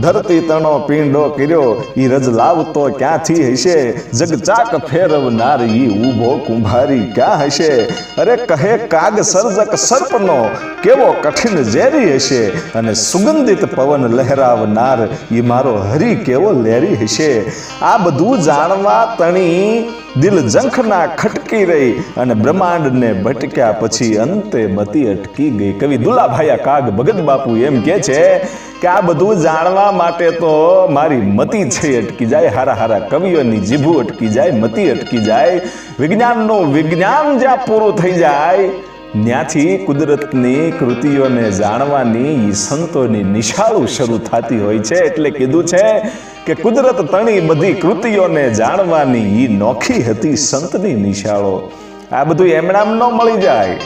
ધરતી તણો પીંડો કર્યો, ઈ રજ લાવતો ક્યાંથી હશે? જગચાક ફેરવનાર ઈ ઊભો કુંભારી ક્યાં હશે? અરે કહે કાગ સર્જક સર્પનો, કેવો કઠિન ઝેરી હશે? અને સુગંધિત પવન લહેરાવનાર ઈ મારો હરી કેવો લેરી હશે? આ બધું જાણવા તણી દિલ ઝંખના ખટકી રહી અને બ્રહ્માંડને ભટક્યા પછી અંતે મતી અટકી ગઈ. કવિ દુલાભાયા કાગ ભગત બાપુ એમ કે છે કે આ બધું જાણવા માટે તો મારી મતી છે અટકી જાય, હારા હારા કવિઓની જીભું અટકી જાય, મતી અટકી જાય. વિજ્ઞાનનું વિજ્ઞાન જ્યાં પૂરું થઈ જાય. ત્યાંથી કુદરતની કૃતિઓને જાણવાની સંતોની નિશાળું શરૂ થતી હોય છે. એટલે કીધું છે કે કુદરત તણી બધી કૃતિઓને જાણવાની ઈ નોખી હતી સંતની નિશાળો. આ બધું એમણામ ન મળી જાય.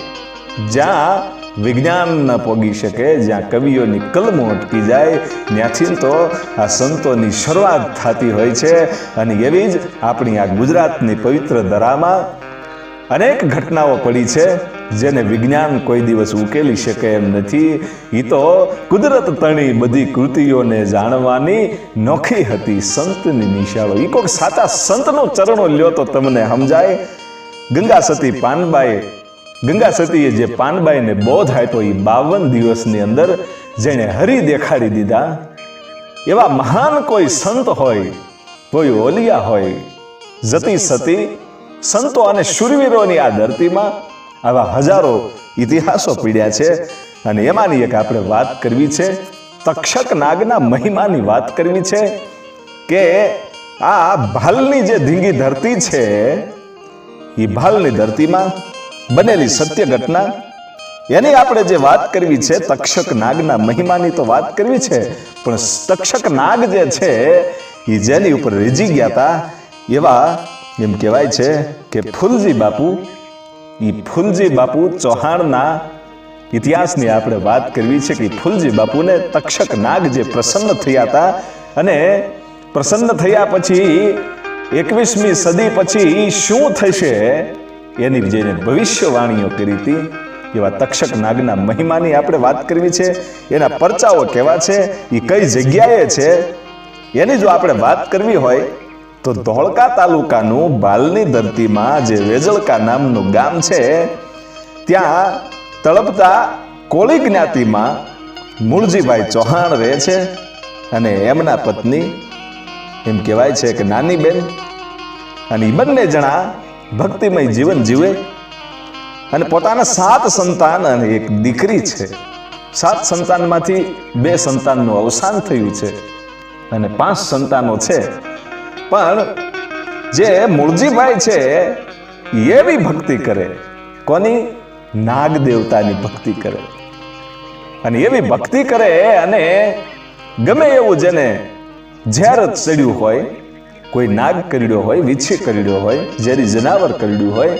જ્યાં વિજ્ઞાન ન પોગી શકે, જ્યાં કવિઓની કલમો અટકી જાય, ત્યાંથી તો આ સંતોની શરૂઆત થતી હોય છે. અને એવી જ આપણી આ ગુજરાતની પવિત્ર ધરામાં અનેક ઘટનાઓ પડી છે જેને વિજ્ઞાન કોઈ દિવસ ઉકેલી શકે એમ નથી. એ તો કુદરત તણી બધી કૃતિઓને જાણવાની નોખી હતી સંતની નિશાળો. એ કોઈક સાચા સંતનો ચરણો લ્યો તો તમને સમજાય. ગંગા સતી પાનબાઈ ગંગા સતીએ જે પાનબાઈને બોધ આપ્યો એ બાવન દિવસની અંદર જેણે હરી દેખાડી દીધા. એવા મહાન કોઈ સંત હોય, કોઈ ઓલિયા હોય, જતી સતી સંતો અને શુરવીરોની આ ધરતીમાં આવા હજારો ઇતિહાસો પીડ્યા છે. અને એમાંની એક આપણે વાત કરવી છે, તક્ષક નાગના મહિમાની વાત કરવી છે કે આ ભાલની જે ધીંગી ધરતી છે, એ ભાલની ધરતીમાં બનેલી સત્ય ઘટના, એની આપણે જે વાત કરવી છે, તક્ષક નાગના મહિમાની તો વાત કરવી છે, પણ તક્ષક નાગ જે છે, એ જેની ઉપર રીજી ગયા હતા એવા એમ કહેવાય છે કે ફૂલજી બાપુ એ ફૂલજી બાપુ ચૌહાણના ઇતિહાસની આપણે વાત કરવી છે કે ફૂલજી બાપુને તક્ષક નાગ જે પ્રસન્ન થયા હતા અને પ્રસન્ન થયા પછી એકવીસમી સદી પછી શું થશે એની જેને ભવિષ્યવાણીઓ કરી હતી, એવા તક્ષક નાગના મહિમાની આપણે વાત કરવી છે. એના પરચાઓ કેવા છે એ કઈ જગ્યાએ છે, એની જો આપણે વાત કરવી હોય તો ધોળકા તાલુકાનું બાલની ધરતીમાં જે વેજળકા નામનું ગામ છે, ત્યાં તળપતા કોળી જ્ઞાતિમાં મૂળજીભાઈ ચૌહાણ રહે છે અને એમના પત્ની, એમ કહેવાય છે કે નાની બેન અને એ બંને જણા ભક્તિમય જીવન જીવે અને પોતાના સાત સંતાન અને એક દીકરી છે. સાત સંતાનમાંથી બે સંતાનનું અવસાન થયું છે અને પાંચ સંતાનો છે. પણ જે મૂળજીભાઈ છે એવી ભક્તિ કરે. કોની? નાગ દેવતાની ભક્તિ કરે. અને એવી ભક્તિ કરે અને ગમે એવું જેને ઝેર ચડ્યું હોય કોઈ નાગ કરડ્યો હોય વીછી કરડ્યો હોય ઝેરી જનાવર કરડ્યું હોય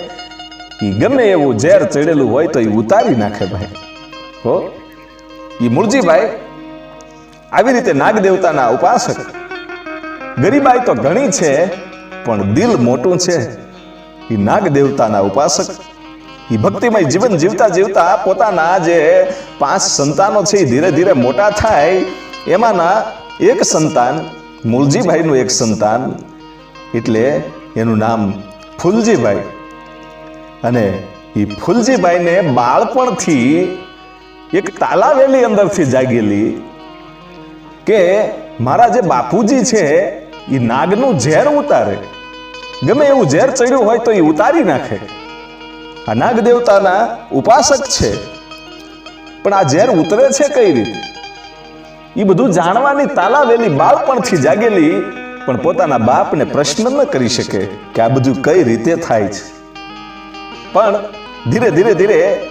એ ગમે એવું ઝેર ચડેલું હોય તો એ ઉતારી નાખે ભાઈ. હો? એ મુરજીભાઈ આવી રીતે નાગ દેવતાના ઉપાસક. ગરીબાઈ તો ઘણી છે, પણ દિલ મોટું છે. એ નાગ દેવતાના ઉપાસક. એ ભક્તિમય જીવન જીવતા જીવતા પોતાના જે પાંચ સંતાનો છે એ ધીરે ધીરે મોટા થાય. એમાંના એક સંતાન, મૂલજીભાઈનું એક સંતાન, એટલે એનું નામ ફૂલજીભાઈ. અને એ ફૂલજીભાઈને બાળપણથી એક તાલાવેલી અંદરથી જાગેલી કે મારા જે બાપુજી છે એ નાગનું ઝેર ઉતારે. ગમે એવું ઝેર ચડ્યું હોય તો એ ઉતારી નાખે. આ નાગ દેવતાના ઉપાસક છે. પણ આ ઝેર ઉતરે છે કઈ રીતે? એ બધું જાણવાની તાલાવેલી બાળપણથી જાગેલી, પણ પોતાના બાપને પ્રશ્ન ન કરી શકે કે આ બધું કઈ રીતે થાય છે. પણ ધીરે ધીરે ધીરે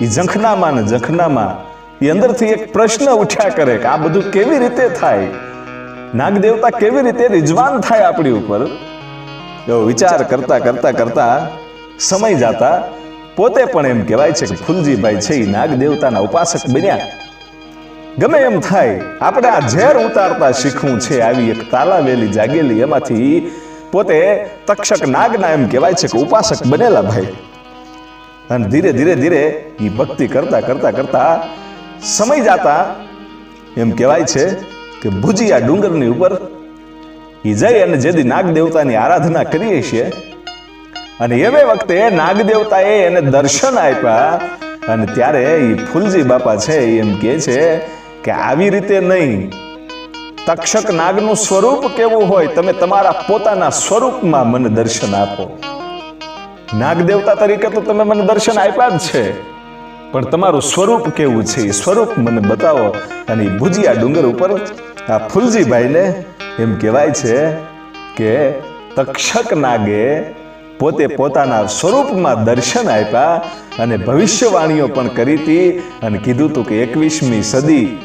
એ ઝંખનામાં ને ઝંખનામાં એ અંદરથી એક પ્રશ્ન ઉઠ્યા કરે કે આ બધું કેવી રીતે થાય? નાગ દેવતા કેવી રીતે રિજવાન થાય આપણી ઉપર? એવો વિચાર કરતા કરતા કરતા સમય જાતા પોતે પણ એમ કહેવાય છે કે ફુલજીભાઈ છે એ નાગ દેવતાના ઉપાસક બન્યા. ગમે એમ થાય, આપણે આ ઝેર ઉતારતા શીખવું છે આવી એક તાલાવેલી જાગેલી, એમાંથી પોતે તક્ષક નાગના એમ કહેવાય છે કે ઉપાસક બનેલા ભાઈ. અને ધીરે ધીરે ધીરે એ ભક્તિ કરતા કરતા કરતા સમય જાતા એમ કહેવાય છે કે ભુજિયા ડુંગરની ઉપર એ જઈ અને જેથી નાગ દેવતાની આરાધના કરીએ છીએ. અને એવે વખતે નાગ દેવતાએ એને દર્શન આપ્યા અને ત્યારે એ ફૂલજી બાપા છે એમ કહે છે કે આવી રીતે નહીં. તક્ષક નાગનું સ્વરૂપ કેવું હોય તમે તમારા પોતાના સ્વરૂપમાં મને દર્શન આપો. નાગ દેવતા તરીકે તો તમે મને દર્શન આપ્યા જ છે. પણ તમારું સ્વરૂપ કેવું છે? એ સ્વરૂપ મને બતાવો. અને એ ભુજિયા ડુંગર ઉપર આ ફુલજીભાઈને એમ કહેવાય છે કે તક્ષક નાગે પોતે પોતાના સ્વરૂપમાં દર્શન આપ્યા અને ભવિષ્યવાણીઓ પણ કરી હતી અને કીધું હતું કે એકવીસમી સદી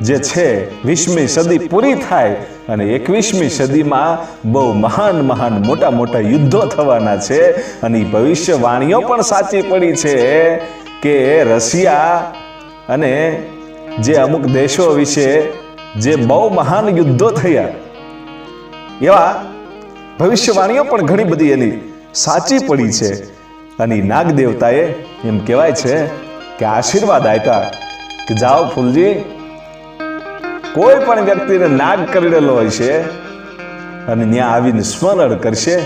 જે છે, વીસમી સદી પૂરી થાય અને એકવીસમી સદીમાં બહુ મહાન મહાન મોટા મોટા યુદ્ધો થવાના છે અને ભવિષ્યવાણીઓ પણ સાચી પડી છે. કે રશિયા અને જે અમુક દેશો વિશે જે બહુ મહાન યુદ્ધો થયા. એવા ભવિષ્યવાણીઓ પણ ઘણી બધી એની સાચી પડી છે અને નાગ દેવતાએ એમ કહેવાય છે કે આશીર્વાદ આપ્યા કે જાઓ ફૂલજી, કોઈ પણ વ્યક્તિને નાગ કરડેલો હોય છે અને ત્યાં આવીને સ્મરણ કરશે,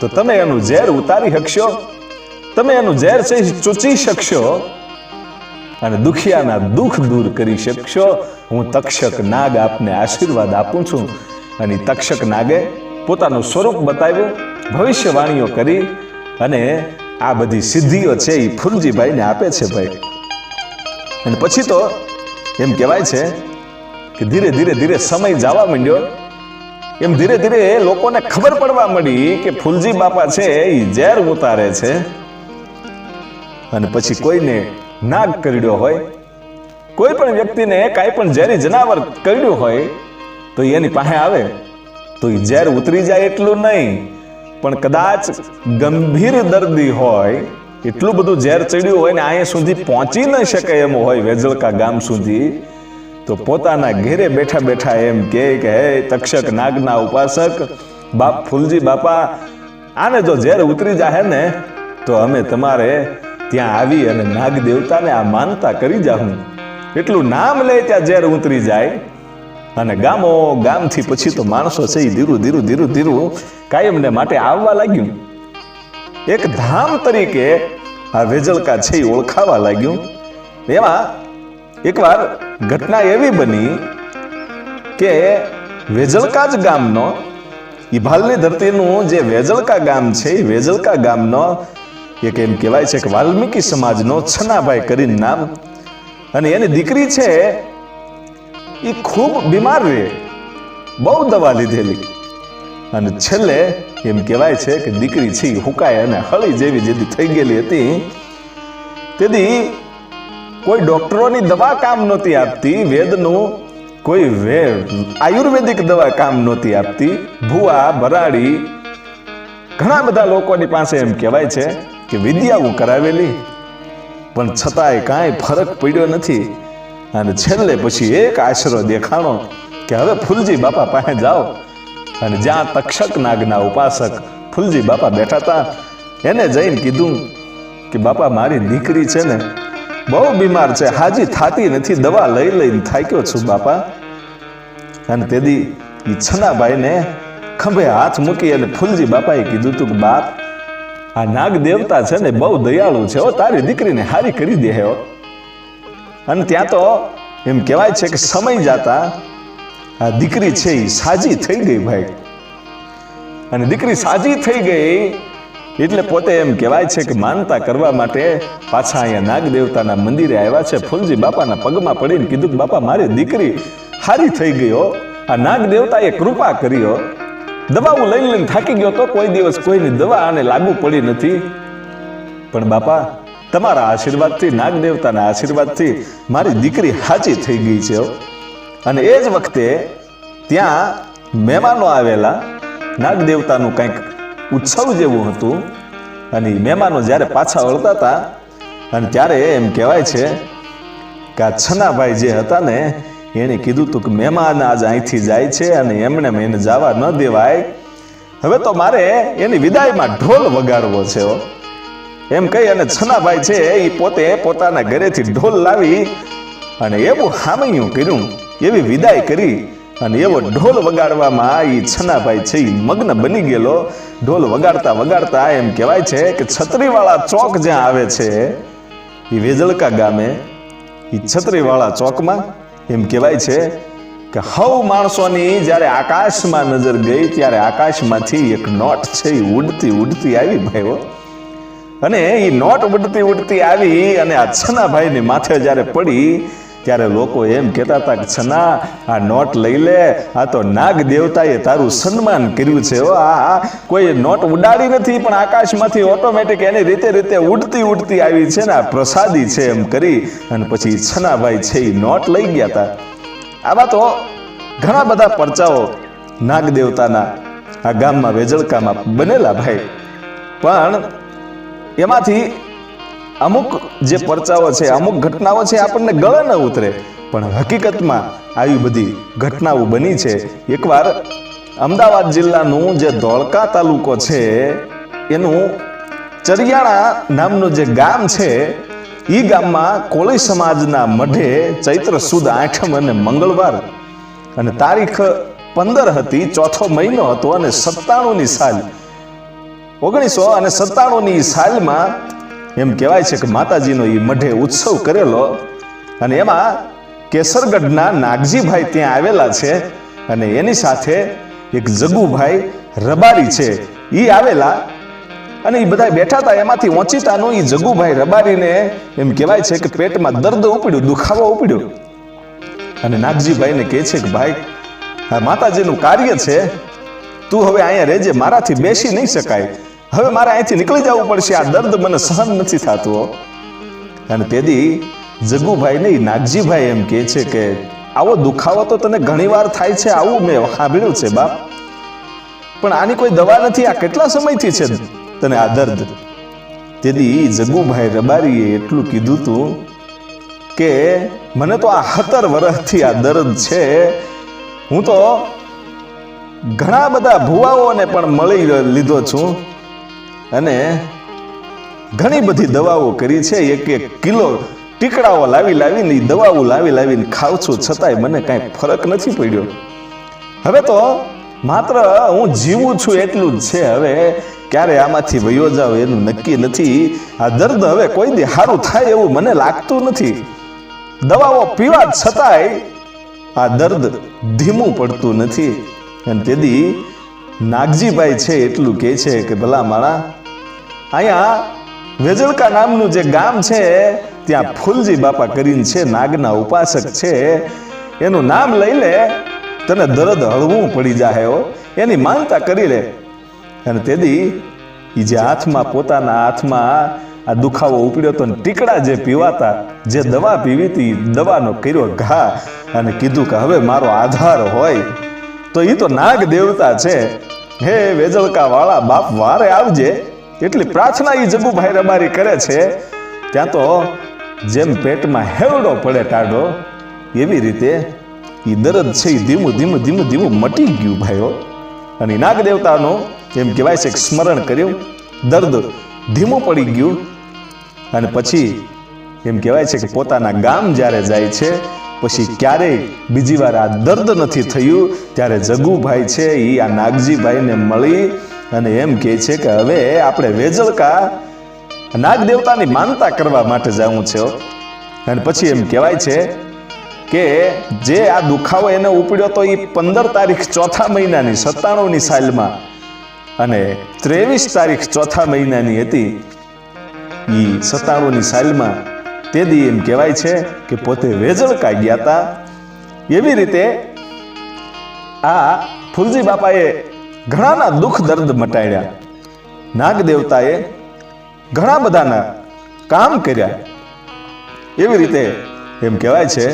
તો તમે એનું ઝેર ઉતારી શકશો. તમે એનું ઝેર છે ચૂચી શકશો અને દુખિયાના દુઃખ દૂર કરી શકશો. હું તક્ષક નાગ આપને આશીર્વાદ આપું છું. અને તક્ષક નાગે પોતાનું સ્વરૂપ બતાવ્યું, ભવિષ્યવાણીઓ કરી અને આ બધી સિદ્ધિઓ છે એ ફૂલજીભાઈને આપે છે ભાઈ. અને પછી તો એમ કહેવાય છે કે ધીરે ધીરે ધીરે સમય જવા માંડ્યો. એમ ધીરે ધીરે લોકોને ખબર પડવા મળી કે ફૂલજી બાપા છે એ ઝેર ઉતારે છે. અને પછી કોઈને નાગ કરડ્યો હોય, કોઈ પણ વ્યક્તિને કાંઈ પણ ઝેરી જનાવર કરડ્યું હોય, તો એની પાસે આવે, તો એ ઝેર ઉતરી જાય એટલું નહીં. પણ કદાચ ગંભીર દર્દી હોય, એટલું બધું ઝેર ચડ્યું હોય ને અહીંયા સુધી પહોંચી ન શકે એમ હોય વેજળકા ગામ સુધી, તો પોતાના ઘેરે બેઠા બેઠા એમ કે, હે તક્ષક, નાગના ઉપાસક, બાપ ફૂલજી બાપા, આને જો ઝેર ઉતરી જાય ને, તો અમે તમારે ત્યાં આવી અને નાગ દેવતાને આ માનતા કરી જાઉં. એટલું નામ લે ત્યાં ઝેર ઉતરી જાય. અને ગામો ગામથી પછી તો માણસો છે એ ધીરું ધીરું ધીરું ધીરું કાયમને માટે આવવા લાગ્યું. એક ધામ તરીકે આ વેજળકા છે ઓળખાવા લાગ્યું. એમાં એકવાર ઘટના એવી બની કે વેજળકા જ ગામનો ઈ ભાલની ધરતીનું જે વેજળકા ગામ છે એ વેજળકા ગામનો એક એમ કહેવાય છે કે વાલ્મીકી સમાજનો છનાભાઈ કરીને નામ. અને એની દીકરી છે, એ ખૂબ બીમાર રહે. બહુ દવા લીધેલી. અને છેલ્લે એમ કહેવાય છે કે દીકરી છે હુકાય અને હળી જેવી જેથી થઈ ગયેલી હતી. તેથી કોઈ ડોક્ટરોની દવા કામ નહોતી આપતી, વેદનું કોઈ વે, આયુર્વેદિક દવા કામ નહોતી આપતી. ભુવા ભરાડી ઘણા બધા લોકોની પાસે એમ કહેવાય છે કે વિદ્યાઓ કરાવેલી. પણ છતાંય કાંઈ ફરક પડ્યો નથી. અને છેલ્લે પછી એક આશરો દેખાણો કે હવે ફૂલજી બાપા પાસે જાઓ. અને જ્યાં તક્ષક નાગના ઉપાસક ફૂલજી બાપા બેઠા હતા, એને જઈને કીધું કે બાપા મારી દીકરી છે ને, બહુ બીમાર છે, હાજી થાતી નથી, દવા લઈ લઈને થાક્યો છું બાપા. અને તેથી ઈ છનાભાઈને ખંભે હાથ મૂકી અને ફૂલજી બાપાએ કીધું તું કે બાપ આ નાગ દેવતા છે ને બહુ દયાળુ છે હો, તારી દીકરીને હારી કરી દે હો અને ત્યાં તો એમ કહેવાય છે કે સમય જાતા આ દીકરી છે એ સાજી થઈ ગઈ ભાઈ. અને દીકરી સાજી થઈ ગઈ એટલે પોતે એમ કહેવાય છે કે માનતા કરવા માટે પાછા અહીંયા નાગ દેવતાના મંદિરે આવ્યા છે. ફૂલજી બાપાના પગમાં પડીને કીધું કે બાપા, મારી દીકરી હારી થઈ ગયો આ નાગ દેવતાએ કૃપા કર્યો દવાઓ લઈને લઈને થાકી ગયો તો કોઈ દિવસ કોઈની દવા આને લાગુ પડી નથી. પણ બાપા, તમારા આશીર્વાદથી નાગ દેવતાના આશીર્વાદથી મારી દીકરી હાચી થઈ ગઈ છે અને એ જ વખતે ત્યાં મહેમાનો આવેલા નાગ દેવતાનું કંઈક ઉત્સવ જેવું હતું. અને મહેમાનો જ્યારે પાછા વળતા હતા, અને ત્યારે એમ કહેવાય છે કે આ છનાભાઈ જે હતા ને એણે કીધું તું કે મહેમાન આજ અહીંથી જાય છે અને એમને એને જવા ન દેવાય. હવે તો મારે એની વિદાયમાં ઢોલ વગાડવો છે એમ કહી અને છનાભાઈ છે એ પોતે પોતાના ઘરેથી ઢોલ લાવી અને એવું હામયું કર્યું. એવી વિદાય કરી અને એવો ઢોલ વગાડવામાં એ છનાભાઈ છે એ મગ્ન બની ગયેલો. ઢોલ વગાડતા વગાડતા એમ કહેવાય છે કે છત્રીવાળા ચોક જ્યાં આવે છે એ વેજળકા ગામે એ છત્રીવાળા ચોકમાં એમ કહેવાય છે કે હવ માણસોની જ્યારે આકાશમાં નજર ગઈ ત્યારે આકાશમાંથી એક નોટ છે, એ ઉડતી ઉડતી આવી ભાઈઓ અને એ નોટ ઉડતી ઉડતી આવી અને આ છનાભાઈની માથે જ્યારે પડી ત્યારે લોકો એમ કહેતા હતા કે, છના, આ નોટ લઈ લે. આ તો નાગ દેવતાએ તારું સન્માન કર્યું છે. હો, આ કોઈ નોટ ઉડાડી નથી, પણ આકાશમાંથી ઓટોમેટિક એની રીતે રીતે ઉડતી ઉડતી આવી છે ને, આ પ્રસાદી છે એમ કરી. અને પછી છનાભાઈ છે એ નોટ લઈ ગયા હતા આવા તો ઘણા બધા પરચાઓ નાગ દેવતાના આ ગામમાં વેજળકામાં બનેલા ભાઈ. પણ એમાંથી અમુક જે પરચાઓ છે અમુક ઘટનાઓ છે આપણને ગળે ન ઉતરે. પણ હકીકતમાં આવી બધી ઘટનાઓ બની છે. એકવાર અમદાવાદ જિલ્લાનું જે ધોળકા તાલુકો છે એનું ચરિયાણા નામનું જે ગામ છે એ ગામમાં કોળી સમાજના મઢે ચૈત્ર સુદ આઠમ અને મંગળવાર અને તારીખ પંદર હતી ચોથો મહિનો હતો અને સત્તાણુંની સાલ. ઓગણીસો અને સત્તાણુંની સાલમાં એમ કહેવાય છે કે માતાજીનો એ મઢે ઉત્સવ કરેલો અને એમાં કેસરગઢના નાગજીભાઈ ત્યાં આવેલા છે અને એની સાથે એક જગુભાઈ રબારી છે. એ આવેલા અને એ બધા બેઠા હતા એમાંથી ઓચિતાનું એ જગુભાઈ રબારીને એમ કહેવાય છે કે પેટમાં દર્દ ઉપડ્યું, દુખાવો ઉપડ્યો. અને નાગજીભાઈને કહે છે કે ભાઈ, આ માતાજીનું કાર્ય છે, તું હવે અહીંયા રહેજે, મારાથી બેસી નહીં શકાય. હવે મારે અહીંથી નીકળી જવું પડશે. આ દર્દ મને સહન નથી થતો અને તેથી જગુભાઈ નહીં, નાગજીભાઈ એમ કહે છે કે, આવો દુખાવો તો તને ઘણીવાર થાય છે, આવું મેં સાંભળ્યું છે, બાપ. પણ આની કોઈ દવા નથી, આ કેટલા સમયથી છે તને આ દર્દ? તેથી જગુભાઈ રબારીએ એટલું કીધું તું કે, મને તો આ હતર વર્ષથી આ દર્દ છે. હું તો ઘણા બધા ભુવાઓને પણ મળી લીધો છું. અને ઘણી બધી દવાઓ કરી છે. એક એક કિલો ટીકડાઓ લાવી લાવીને દવાઓ લાવી લાવીને ખાઉં છું. છતાંય મને કાંઈ ફરક નથી પડ્યો. હવે તો માત્ર હું જીવું છું એટલું જ છે. હવે ક્યારે આમાંથી વયો જાવ એનું નક્કી નથી. આ દર્દ હવે કોઈ દી સારું થાય એવું મને લાગતું નથી. દવાઓ પીવા છતાંય આ દર્દ ધીમું પડતું નથી. અને તેથી નાગજીભાઈ છે એટલું કહે છે કે, ભલા માણા અહીંયા વેજળકા નામનું જે ગામ છે, ત્યાં ફૂલજી બાપા કરીને છે, નાગના ઉપાસક છે. એનું નામ લઈ લે, તને દરદ હળવું પડી જાહે હો. એની માનતા કરી લે. અને તેથી એ જે હાથમાં, પોતાના હાથમાં આ દુખાવો ઉપડ્યો તો ટીકડા જે પીવાતા, જે દવા પીવી હતી દવાનો કર્યો ઘા અને કીધું કે હવે મારો આધાર હોય. તો એ તો નાગ દેવતા છે. હે વેજળકા વાળા બાપ, વારે આવજે. એટલી પ્રાર્થના એ જગુભાઈ રબારી કરે છે? ત્યાં તો જેમ પેટમાં હેવડો પડે ટાઢો, એવી રીતે એ દર્દ છે એ ધીમું ધીમું ધીમું ધીમું મટી ગયું ભાઈઓ અને નાગ દેવતાનું એમ કહેવાય છે કે સ્મરણ કર્યું. દર્દ ધીમું પડી ગયું. અને પછી એમ કહેવાય છે કે પોતાના ગામ જ્યારે જાય છે, પછી ક્યારેય બીજી વાર આ દર્દ નથી થયું. ત્યારે જગુભાઈ છે એ આ નાગજીભાઈને મળી અને એમ કહે છે કે હવે આપણે વેજળકા નાગ દેવતાની માનતા કરવા માટે જવું છે. અને પછી એમ કહેવાય છે કે જે આ દુખાવો એને ઉપડ્યો તો એ પંદર તારીખ ચોથા મહિનાની સત્તાણુંની સાલમાં અને ત્રેવીસ તારીખ ચોથા મહિનાની હતી એ સત્તાણુંની સાલમાં. તે દી એમ કહેવાય છે કે પોતે વેજળકા ગયા હતા એવી રીતે આ ફુલજી બાપાએ ઘણાના દુઃખ દર્દ મટાડ્યા. નાગ દેવતાએ ઘણા બધાના કામ કર્યા. એવી રીતે એમ કહેવાય છે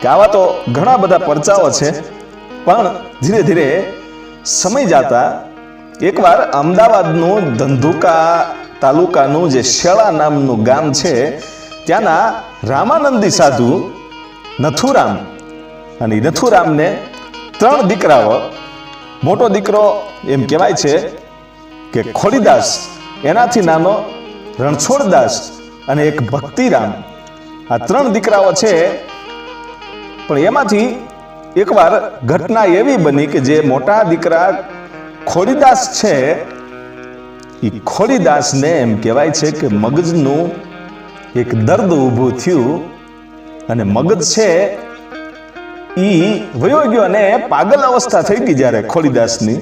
કે આવા તો ઘણા બધા પરચાઓ છે, પણ ધીરે ધીરે સમય જાતા એકવાર અમદાવાદનું ધંધુકા તાલુકાનું જે શેળા નામનું ગામ છે, ત્યાંના રામાનંદી સાધુ નથુરામ અને નથુરામને ત્રણ દીકરાઓ મોટો દીકરો એમ કહેવાય છે કે ખોડીદાસ એનાથી નાનો રણછોડદાસ અને એક ભક્તિરામ. આ ત્રણ દીકરાઓ છે, પણ એમાંથી એકવાર ઘટના એવી બની કે જે મોટા દીકરા ખોડીદાસ છે એ ખોડીદાસને એમ કહેવાય છે કે મગજનું એક દર્દ ઊભું થયું અને મગજ છે ઈ વયો ગયો અને પાગલ અવસ્થા થઈ ગઈ જ્યારે ખોડીદાસની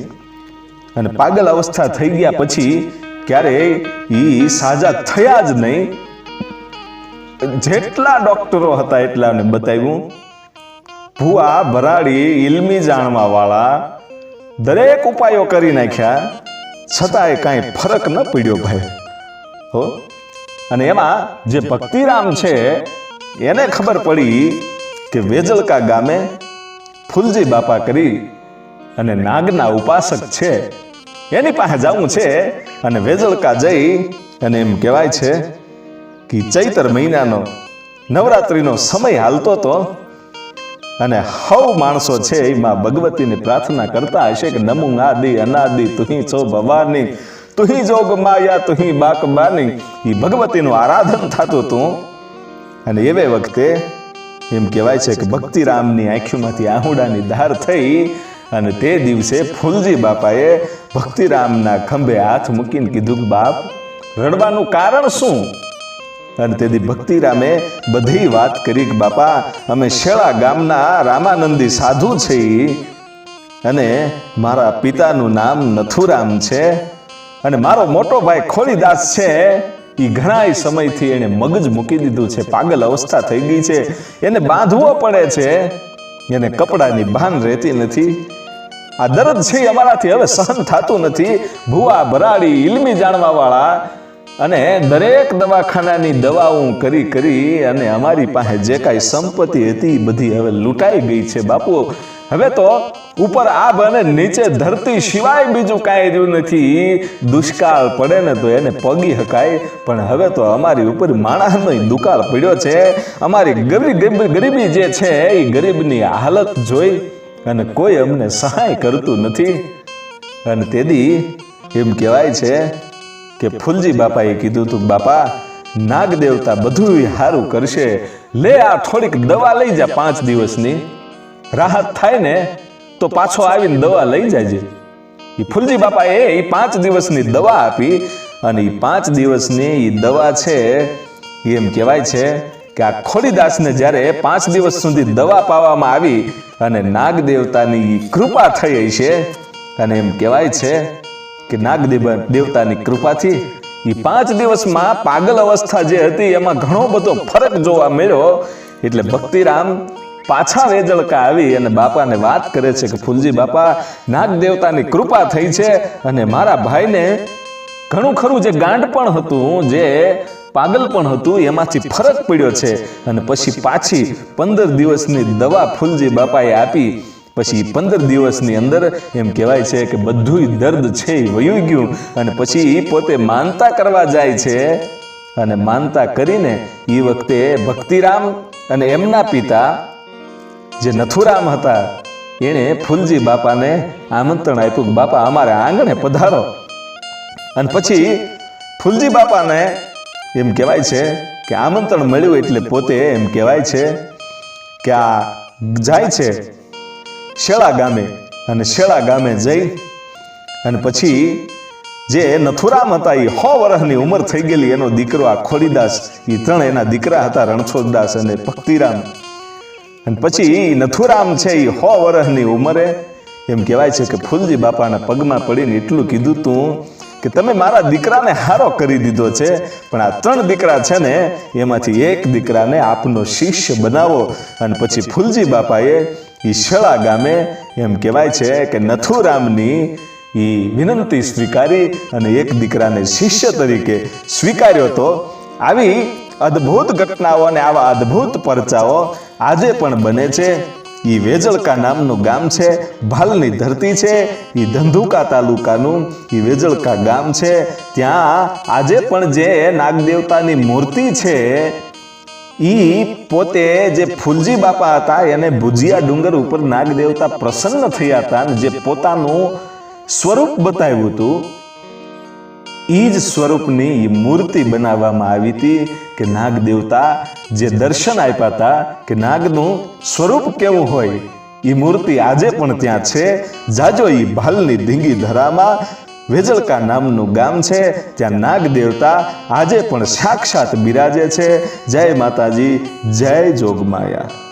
અને પાગલ અવસ્થા થઈ ગયા પછી ક્યારે ઈ સાજા થયા જ નહીં. જેટલા ડોક્ટરો હતા એટલાને બતાવ્યું. ભુઆ ભરાડી, ઇલમી જાણવા વાળા દરેક ઉપાયો કરી નાખ્યા. છતાંય કાંઈ ફરક ન પડ્યો ભાઈ. હો? અને એમાં જે ભક્તિરામ છે, એને ખબર પડી કે વેજલકા ગામે ફૂલજી બાપા કરી અને નાગના ઉપાસક છે. એની પાસે જવું છે અને વેજળકા જઈ અને એમ કહેવાય છે કે ચૈતર મહિનાનો નવરાત્રિનો સમય હાલતો તો અને હવ માણસો છે એમાં ભગવતીની પ્રાર્થના કરતા હશે કે નમુ આદિ અનાદિ તુહી છો ભવાની, તુહી જોગ માયા, તુહી બાક બાની. એ ભગવતીનું આરાધન થતું હતું. અને એવે વખતે એમ કહેવાય છે કે ભક્તિરામની આંખીમાંથી આહુડાની ધાર થઈ અને તે દિવસે ફૂલજી બાપાએ ભક્તિરામના ખંભે હાથ મૂકીને કીધું બાપ રડવાનું કારણ શું? અને તેથી ભક્તિરામે બધી વાત કરી કે બાપા અમે શેળા ગામના રામાનંદી સાધુ છે અને મારા પિતાનું નામ નથુરામ છે અને મારો મોટો ભાઈ ખોલીદાસ છે. ઘણા સમયથી એને મગજ મૂકી દીધું છે. પાગલ અવસ્થા થઈ ગઈ છે. એને બાંધવો પડે છે. એને કપડાની ભાન રહેતી નથી. આ દર્દ છે અમારાથી હવે સહન થતું નથી. ભુવા ભરાડી ઇલમી જાણવા વાળા અને દરેક દવાખાનાની દવાઓ કરી કરી અને અમારી પાસે જે કાંઈ સંપત્તિ હતી બધી હવે લૂંટાઈ ગઈ છે. બાપુ હવે તો ઉપર આભ અને નીચે ધરતી સિવાય બીજું કાંઈ રહ્યું નથી. દુષ્કાળ પડે ને તો એને પગી હકાય. પણ હવે તો અમારી ઉપર માણસનો દુકાળ પડ્યો છે. અમારી ગરીબ ગરીબી જે છે એ ગરીબની હાલત જોઈ અને કોઈ અમને સહાય કરતું નથી. અને તેદી એમ કહેવાય છે કે ફૂલજી બાપાએ કીધું તું, બાપા નાગ દેવતા બધું સારું કરશે. લે આ થોડીક દવા લઈ જા પાંચ દિવસની. રાહત થાય ને તો પાછો આવીને દવા લઈ જાયજે એ ફુલજી બાપા એ પાંચ દિવસની દવા આપી અને એ પાંચ દિવસની એ દવા છે એમ કહેવાય છે કે આ ખોડીદાસને જ્યારે પાંચ દિવસ સુધી દવા પાવામાં આવી અને નાગ દેવતાની કૃપા થઈ છે, અને એમ કહેવાય છે કે નાગ દેવ- દેવતાની કૃપાથી એ પાંચ દિવસમાં પાગલ અવસ્થા જે હતી એમાં ઘણો બધો ફરક જોવા મળ્યો. એટલે ભક્તિરામ પાછા વેજળકા આવી અને બાપાને વાત કરે છે કે ફૂલજી બાપા નાગ દેવતાની કૃપા થઈ છે અને મારા ભાઈને ઘણું ખરું જે ગાંડ પણ હતું, જે પાગલ પણ હતું, એમાંથી ફરક પડ્યો છે. અને પછી પાછી પંદર દિવસની દવા ફૂલજી બાપાએ આપી. પછી પંદર દિવસની અંદર એમ કહેવાય છે કે બધું દર્દ છે, એ વયું ગયું. અને પછી એ પોતે માનતા કરવા જાય છે. અને માનતા કરીને એ વખતે ભક્તિરામ અને એમના પિતા જે નથુરામ હતા એણે ફૂલજી બાપાને આમંત્રણ આપ્યું બાપા, અમારે આંગણે પધારો. અને પછી ફૂલજી બાપાને એમ કહેવાય છે કે આમંત્રણ મળ્યું એટલે પોતે એમ કહેવાય છે કે આ જાય છે શેળા ગામે. અને શેળા ગામે જઈ અને પછી જે નથુરામ હતા એ સો વર્ષની ઉંમર થઈ ગયેલી, એનો દીકરો આ ખોડીદાસ એ ત્રણ એના દીકરા હતા, રણછોડદાસ અને ભક્તિરામ. અને પછી નથુરામ છે એ સો વર્ષની ઉંમરે. એમ કહેવાય છે કે ફૂલજી બાપાના પગમાં પડીને એટલું કીધું તું કે તમે મારા દીકરાને હારો કરી દીધો છે, પણ આ ત્રણ દીકરા છે ને, એમાંથી એક દીકરાને આપનો શિષ્ય બનાવો. અને પછી ફૂલજી બાપાએ એ શળા ગામે એમ કહેવાય છે કે નથુરામની એ વિનંતી સ્વીકારી અને એક દીકરાને શિષ્ય તરીકે સ્વીકાર્યો તો. આવી અદ્ભુત ઘટનાઓ અને આવા અદ્ભુત પરચાઓ આજે પણ બને છે. ઈ વેજળકા નામનું ગામ છે. ભાલની ધરતી છે. ઈ ધંધુકા તાલુકાનું ઈ વેજળકા ગામ છે. ત્યાં આજે પણ જે નાગદેવતાની મૂર્તિ છે, ઈ પોતે જે ફૂલજી બાપા હતા, એને ભુજિયા ડુંગર ઉપર નાગદેવતા પ્રસન્ન થયા હતા જે પોતાનું સ્વરૂપ બતાવ્યું હતું ઈ જ સ્વરૂપની મૂર્તિ બનાવવામાં આવી હતી કે નાગ દેવતા જે દર્શન આપ્યા હતા કે નાગનું સ્વરૂપ કેવું હોય એ મૂર્તિ આજે પણ ત્યાં છે. જાજો એ ભાલની ધીંગી ધરામાં વેજલકા નામનું ગામ છે. ત્યાં નાગ દેવતા આજે પણ સાક્ષાત બિરાજે છે. જય માતાજી, જય જોગમાયા.